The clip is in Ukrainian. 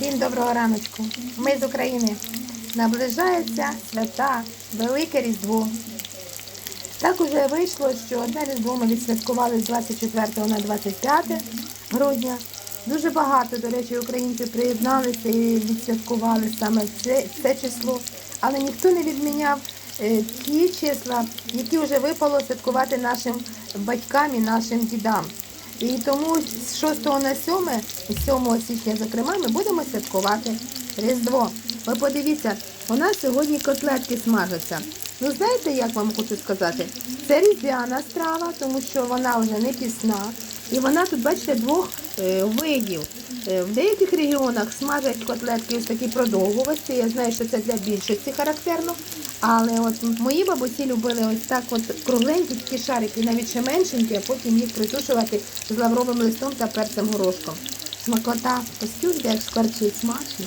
Всім доброго раночку. Ми з України. Наближається свята, Велике Різдво. Так уже вийшло, що одне Різдво ми відсвяткували з 24 на 25 грудня. Дуже багато, до речі, українців приєдналися і відсвяткували саме це, це число. Але ніхто не відміняв е, ті числа, які вже випало святкувати нашим батькам і нашим дідам. І тому з 6 на 7, з 7 січня, зокрема, ми будемо святкувати Різдво. Ви подивіться, у нас сьогодні котлетки смажаться. Ну, знаєте, як вам хочу сказати? Це різдвяна страва, тому що вона вже не пісна. І вона тут, бачите, двох е, видів. Е, в деяких регіонах смажать котлетки ось такі продовгувості. Я знаю, що це для більшості характерно. Але от мої бабусі любили ось так от кругленькі такі шарики, навіть ще меншенькі, а потім їх притушувати з лавровим листом та перцем горошком. Смакота, тут як скорчить смачно.